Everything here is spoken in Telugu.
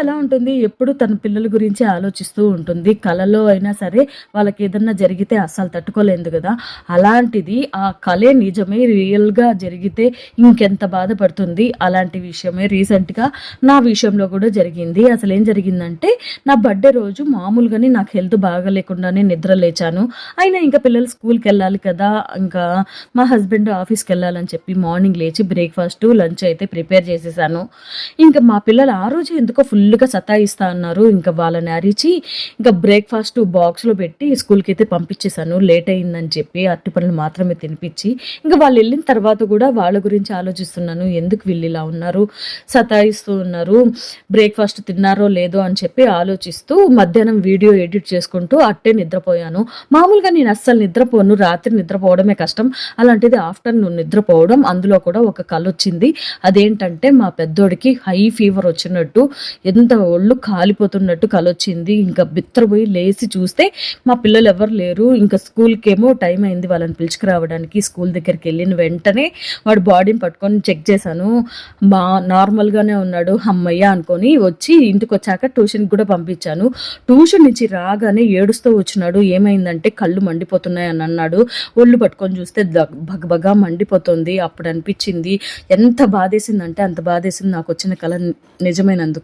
ఎలా ఉంటుంది? ఎప్పుడు తన పిల్లల గురించి ఆలోచిస్తూ ఉంటుంది. కలలో అయినా సరే వాళ్ళకి ఏదన్నా జరిగితే అస్సలు తట్టుకోలేదు కదా. అలాంటిది ఆ కళే నిజమే రియల్గా జరిగితే ఇంకెంత బాధపడుతుంది? అలాంటి విషయమే రీసెంట్గా నా విషయంలో కూడా జరిగింది. అసలు ఏం జరిగిందంటే నా బర్త్డే రోజు మామూలుగానే నాకు హెల్త్ బాగాలేకుండానే నిద్ర లేచాను. అయినా ఇంకా పిల్లలు స్కూల్కి వెళ్ళాలి కదా. ఇంకా మా హస్బెండ్ ఆఫీస్కి వెళ్ళాలని చెప్పి మార్నింగ్ లేచి బ్రేక్ఫాస్ట్ లంచ్ అయితే ప్రిపేర్ చేసేసాను. ఇంకా మా పిల్లలు ఆ రోజు ఎందుకో ఫుల్ ఫుల్గా సతాయిస్తా అన్నారు. ఇంకా వాళ్ళని అరిచి ఇంకా బ్రేక్ఫాస్ట్ బాక్స్లో పెట్టి స్కూల్కి అయితే పంపించేశాను. లేట్ అయిందని చెప్పి అట్టి పనులు మాత్రమే తినిపించి ఇంకా వాళ్ళు వెళ్ళిన తర్వాత కూడా వాళ్ళ గురించి ఆలోచిస్తున్నాను. ఎందుకు వీళ్ళు ఇలా ఉన్నారు? సతాయిస్తూ ఉన్నారు. బ్రేక్ఫాస్ట్ తిన్నారో లేదో అని చెప్పి ఆలోచిస్తూ మధ్యాహ్నం వీడియో ఎడిట్ చేసుకుంటూ అట్టే నిద్రపోయాను. మామూలుగా నేను అస్సలు నిద్రపోను. రాత్రి నిద్రపోవడమే కష్టం. అలాంటిది ఆఫ్టర్నూన్ నిద్రపోవడం అందులో కూడా ఒక కళ వచ్చింది అదేంటంటే మా పెద్దోడికి హై ఫీవర్ వచ్చినట్టు ఎంత ఒళ్ళు కాలిపోతున్నట్టు కలొచ్చింది. ఇంకా బిత్తరపోయి లేచి చూస్తే మా పిల్లలు ఎవరు లేరు. ఇంకా స్కూల్కి ఏమో టైం అయింది వాళ్ళని పిలుచుకురావడానికి. స్కూల్ దగ్గరికి వెళ్ళిన వెంటనే వాడు బాడీని పట్టుకొని చెక్ చేశాను. మా నార్మల్గానే ఉన్నాడు అమ్మయ్య అనుకొని వచ్చి ఇంటికి వచ్చాక ట్యూషన్కి కూడా పంపించాను. ట్యూషన్ నుంచి రాగానే ఏడుస్తూ వచ్చినాడు. ఏమైందంటే కళ్ళు మండిపోతున్నాయి అని అన్నాడు. ఒళ్ళు పట్టుకొని చూస్తే బగబగా మండిపోతుంది. అప్పుడు అనిపించింది ఎంత బాధేసిందంటే అంత బాధేసింది. నాకు వచ్చిన కళ నిజమైనందుకు.